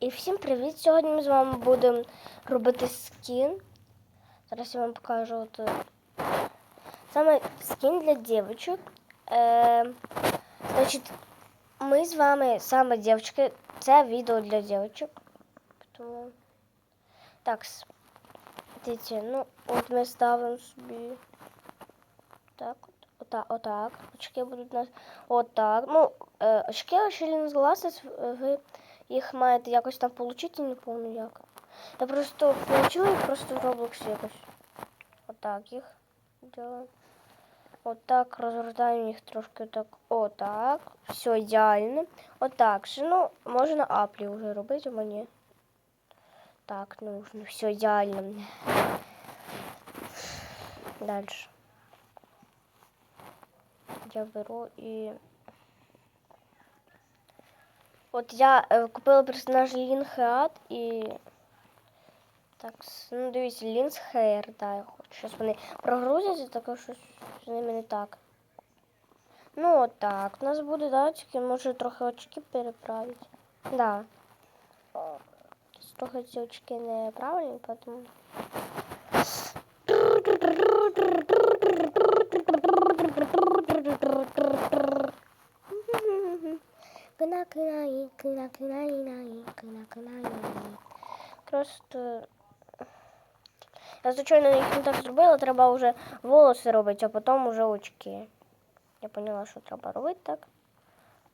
І всім привіт! Сьогодні ми з вами будемо робити скін. Зараз я вам покажу от, е, саме скін для дівчинок. Е, значить, ми з вами саме дівчатки. Це відео для дівчинок. Тому... Так, дивіться, ну, от ми ставимо собі. Так, от, отак, отак. Очки будуть у нас. Отак. Ну, е, очки Shining Glasses, е, ви їх маєте якось там отримати, не пам'ятаю як. Я просто отримала їх просто в Roblox якось. Отак їх делаем. Отак розгортаємо їх трошки так. Отак. Все ідеально. Отак же. Ну, можна аплі вже робити, мені. Так, нужно. Все ідеально. Дальше. Я беру і. От я е, купила персонажа Лін Хеат і. Так, ну дивіться, Лінс Хейр, да, я хочу. Щось вони прогрузяться, таке щось з ними не так. Ну, от так. У нас буде датчики, може трохи очки переправити. Да. Трохи ці очки неправильні, тому. Кина кина кина кина кина Просто я звичайно їх не так зробила, треба вже волоси робити, а потім вже очки. Я поняла, що треба робити так.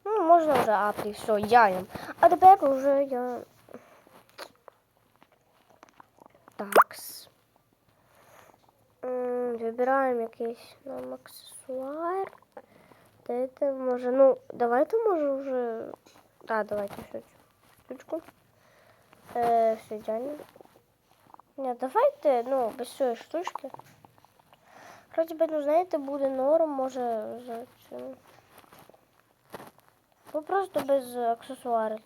Ну, можна вже апі, все, я А тепер вже я. Такс. Вибираємо якийсь нам аксесуар. Дайте, може, ну, давайте, може, вже. Так, давайте цю штучку. Е, все ідеально. Ні, давайте, ну, без цієї штучки. Вроді би, ну, знаєте, буде норм, може, за цю. Бо просто без аксесуарів.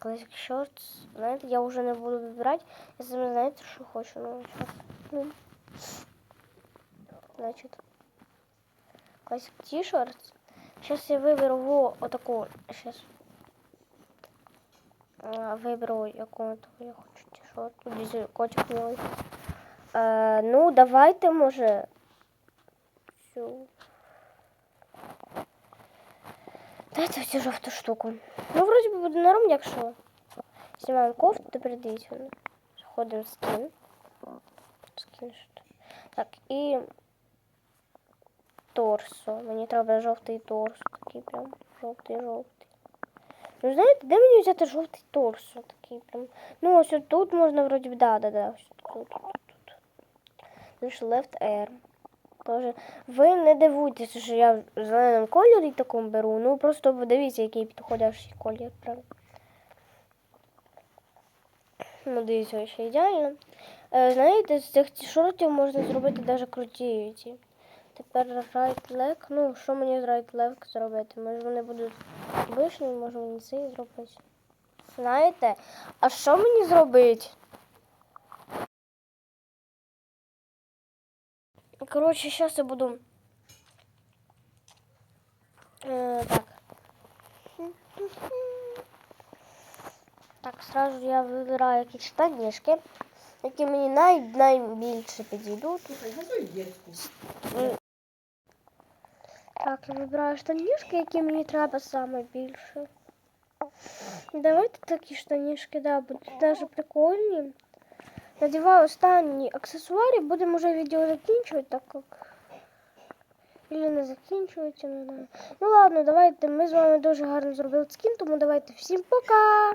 Classic Shorts. Знаєте, я вже не буду вибирати. Я саме знаєте, що хочу. Ну. Ну. Значить. Classic T-shirts. Сейчас я выберу во отаку. Сейчас. Виберу яку я хочу t-shirt. Тут котик милий. Е, ну, давайте, може. Цю. Дайте цю жовту штуку. Ну, вроді би буде норм, якщо. Знімаємо кофту, тепер дивіться. Заходимо в скін. Скін що. Так, і торсо. Мені треба жовтий торсо. Такий прям жовтий-жовтий. Ну, знаєте, де мені взяти жовтий торсо? Такий прям. Ну, ось тут можна вроді б, да, да, да. Ось тут, тут, тут, left air. Тоже. Ви не дивуйтеся, що я в зеленому кольорі такому беру. Ну просто подивіться, який підходящий колір. Прям. Ну, дивіться, ще ідеально. Е, знаєте, з цих шортів можна зробити навіть круті ці. Тепер leg. Ну, що мені з leg зробити? Може вони будуть вишні, може мені цей зробити. Знаєте, а що мені зробити? Коротше, зараз я буду. Е, так. Так, сразу я вибираю якісь штанішки, які мені най найбільше підійдуть. М. Так, я вибираю штанішки, які мені треба саме більше. Давайте такі штанішки, да, будуть дуже прикольні. Надіваю останні аксесуари, будемо вже відео закінчувати, так як. Или не закінчується, не знаю. Ну ладно, давайте. Ми з вами дуже гарно зробили скін, тому давайте всім пока!